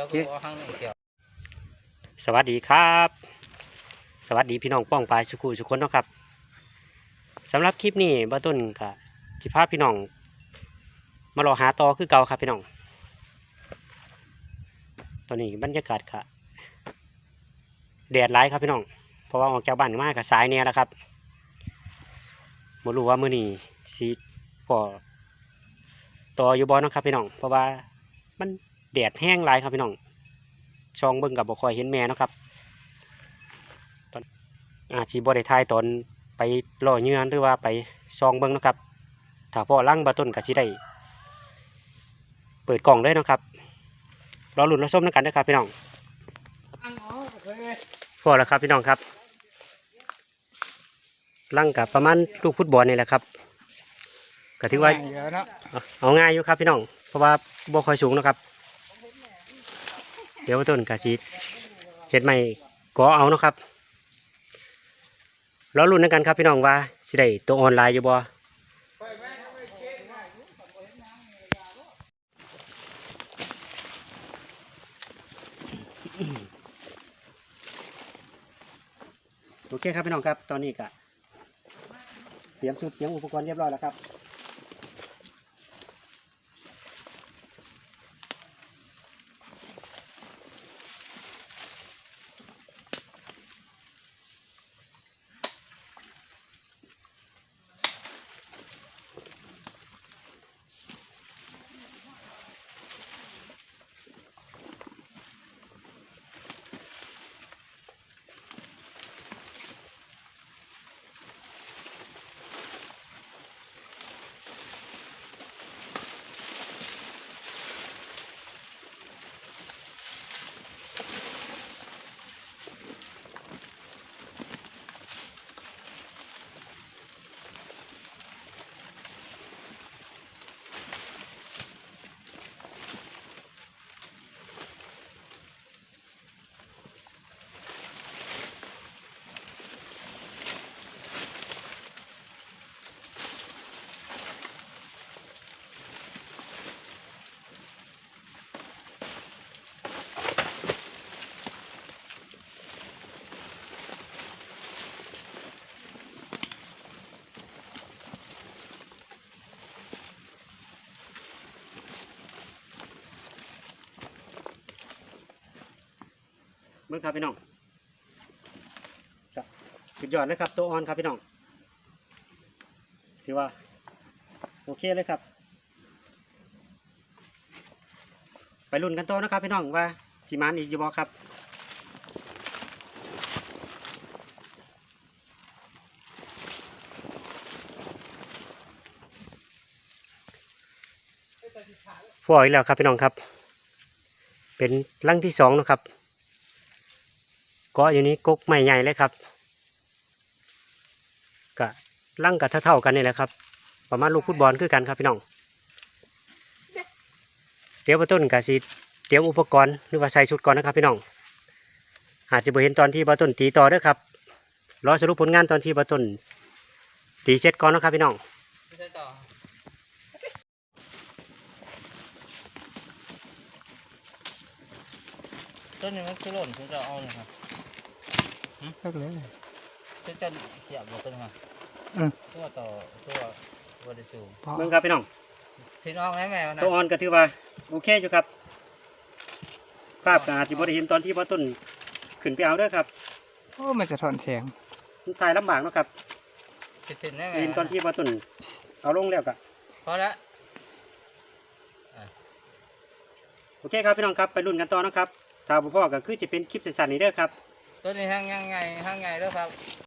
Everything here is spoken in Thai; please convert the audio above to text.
ยวคือเอาข้างนี้เกี่ยวสวัสดีครับ สวัสดีพี่น้องป้องปลายสุขุสุขคนนะครับสำหรับคลิปนี้บ้าต้นกับจิพาพพี่น้องมารอหาต่อคือเก่าครับพี่น้อง ตอนนี้บรรยากาศค่ะแดดร้ายครับพี่น้อง เพราะว่าออกจากบ้านมากับสายเนี่ยแหละครับไม่รู้ว่ามือนี้สีพอต่ออยู่บ่เนะครับพี่น้อง เพราะว่ามัน แดดแห้งหลายครับพี่น้องช่องเบิ่งกับบ่ค่อยเห็นแม่เนาะครับตอนอาชีบ่ได้ทายตอนไปล่อเหยื่อหรือว่าไปช่องเบิ่งเนาะครับถ้าพ่อลังบาต้นก็สิได้เปิดกล่องเลยเนาะครับรอลุ้นรอชมนำกันนะครับพี่น้องอันอ๋อโอเคพอแล้วครับพี่น้องครับลังกับประมาณลูกฟุตบอลนี่แหละครับก็ถือว่าเยอะเนาะเอาเอาง่ายอยู่ครับพี่น้องเพราะว่าบ่ค่อยสูงเนาะครับ เดี๋ยวต้นกะสิเห็ดใหม่ก็เอาเนาะครับรอรุ่นนกันครับพี่น้องว่าสิได้ตัวออนไลน์อยู่บ่โอเคครับพี่น้องครับ ตอนนี้ก็เตรียมชุดเตรียมอุปกรณ์เรียบร้อยแล้วครับ มื่อครับพี่น้องจับสุดยอดเลยครับ ตัวออนครับพี่น้อง ถือว่า โอเคเลยครับ ไปรุ่นกันต่อนะครับพี่น้องว่าสิมานอีกอยู่บ่ครับฟอยแล้วครับพี่น้องครับ เป็นลังที่สองนะครับ เกาะอยู่นี้กกใหม่ใหญ่เลยครับกะลังกับเท่าๆกันนี่แหละครับ ประมาณลูกฟุตบอลคือกันครับพี่น้องเดี๋ยวปต้นกะสิเตรียมอุปกรณ์หรือว่าใส่ชุดก่อนนะครับพี่น้องหากจะบ่เห็นตอนที่บาต้นตีต่อด้วยครับรอสรุปผลงานตอนที่บาต้นตีเสร็จก่อนนะครับพี่น้องต้นนี้มันคือหล่นคุณจะเอาเลยครับ เลิกเลยจะจะเสียบหมดต้นครับอืมตัวต่อตัวบริสุทธิ์เพราะเบิ่งครับพี่น้องพี่น้องแม่แม่นะตัวออนก็ถือว่าโอเคอยู่ครับ ภาพก็อาจจะบ่ได้เห็นตอนที่บาต้นขึ้นไปเอาเด้อครับโอ้มันจะถอนแสงมันถ่ายลำบากเนาะครับติดติดแม่แม่เห็นตอนที่บาต้นเอาลงแล้วก็พอแล้วโอเคครับพี่น้องครับไปรุ่นกันต่อนะครับถ้าบ่พอก็คือจะเป็นคลิปสั้นๆนี้เด้อครับ ต้นนี้ห้างยังไงห้างไงด้วยครับ